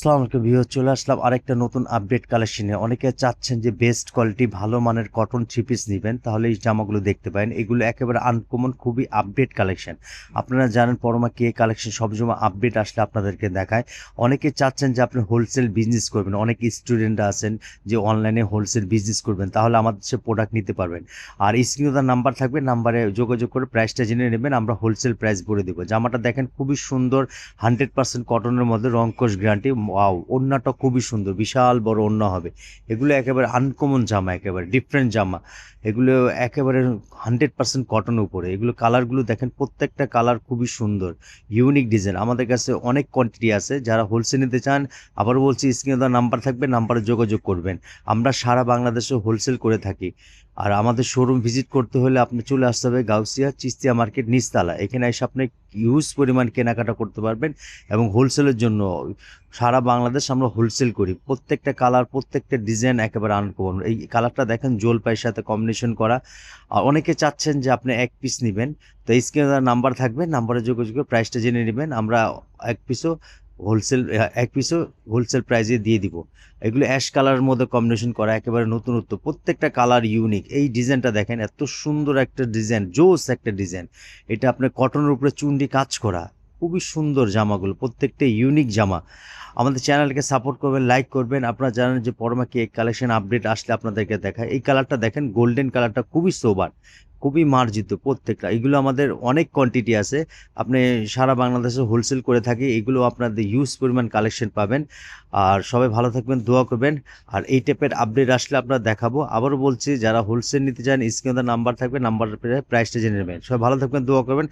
সালাম ভিউ চলে আসলাম আরেকটা নতুন আপডেট কালেকশনে অনেকে চাচ্ছেন যে বেস্ট কোয়ালিটি ভালো মানের কটন থ্রি পিস নেবেন, তাহলে এই জামাগুলো দেখতে পারেন। এগুলো একেবারে আনকমন খুবই আপডেট কালেকশন আপনারা জানেন পরমা কে কালেকশন সবসময় আপডেট আসলে আপনাদেরকে দেখায়। অনেকে চাচ্ছেন যে আপনি হোলসেল বিজনেস করবেন। অনেক স্টুডেন্টরা আছেন যে অনলাইনে হোলসেল বিজনেস করবেন, তাহলে আমাদের সে প্রোডাক্ট নিতে পারবেন। আর স্ক্রিনে তার নাম্বার থাকবে নাম্বারে যোগাযোগ করে প্রাইসটা জেনে নেবেন, আমরা হোলসেল প্রাইস বলে দেবো। জামাটা দেখেন খুবই সুন্দর হান্ড্রেড পার্সেন্ট কটনের মধ্যে রংকশ গ্যারান্টি ওয়াও, ওড়নাটা খুবই সুন্দর, বিশাল বড় ওড়না হবে। এগুলো একেবারে আনকমন জামা, একেবারে ডিফারেন্ট জামা। এগুলো একেবারে হান্ড্রেড পার্সেন্ট কটন উপরে। এগুলো কালারগুলো দেখেন, প্রত্যেকটা কালার খুবই সুন্দর ইউনিক ডিজাইন আমাদের কাছে অনেক কোয়ান্টিটি আছে, যারা হোলসেল নিতে চান আবার বলছি স্ক্রিনে দেওয়া নাম্বার থাকবে নাম্বারে যোগাযোগ করবেন। আমরা সারা বাংলাদেশে হোলসেল করে থাকি। আর আমাদের শোরুম ভিজিট করতে হলে আপনি চলে আসতে হবে গাউসিয়া চিস্তিয়া মার্কেট নিচতলা। এখানে এসে আপনি হিউজ পরিমাণ কেনাকাটা করতে পারবেন এবং হোলসেলের জন্য সারা বাংলাদেশ আমরা হোলসেল করি। প্রত্যেকটা কালার প্রত্যেকটা ডিজাইন একেবারে আনকমন এই কালারটা দেখেন জলপাইয়ের সাথে কম্বিনেশন করা। আর অনেকে চাচ্ছেন যে আপনি এক পিস নেবেন। তো স্ক্রিনে নাম্বার থাকবে নাম্বারে যোগাযোগ প্রাইসটা জেনে নেবেন। আমরা এক পিসও হোলসেল এক পিসও হোলসেল প্রাইসে দিয়ে দিব। এগুলো অ্যাশ কালারের মধ্যে কম্বিনেশন করা, একেবারে নতুনত্ব প্রত্যেকটা কালার ইউনিক এই ডিজাইনটা দেখেন, এত সুন্দর একটা ডিজাইন জোস একটা ডিজাইন এটা আপনার কটনের উপরে চুন্ডি কাজ করা। খুবই সুন্দর জামাগুলো, প্রত্যেকটা ইউনিক জামা। আমাদের চ্যানেলকে সাপোর্ট করবেন লাইক করবেন। আপনারা জানেন যে পরমা কেক কালেকশন আপডেট আসলে আপনাদেরকে দেখায়। এই কালারটা দেখেন গোল্ডেন কালারটা খুবই সোবার খুবই মার্জিত প্রত্যেকটা। এগুলো আমাদের অনেক কোয়ান্টিটি আছে। আপনি সারা বাংলাদেশে হোলসেল করে থাকি, এগুলো আপনাদের ইউজ পরিমাণ কালেকশন পাবেন। আর সবাই ভালো থাকবেন, দোয়া করবেন। আর এই টাইপের আপডেট আসলে আপনারা দেখাবো। আবারও বলছি, যারা হোলসেল নিতে চান, স্ক্রিনে নাম্বার থাকবে নাম্বার প্রাইসটা জেনে নেবেন। সবাই ভালো থাকবেন, দোয়া করবেন।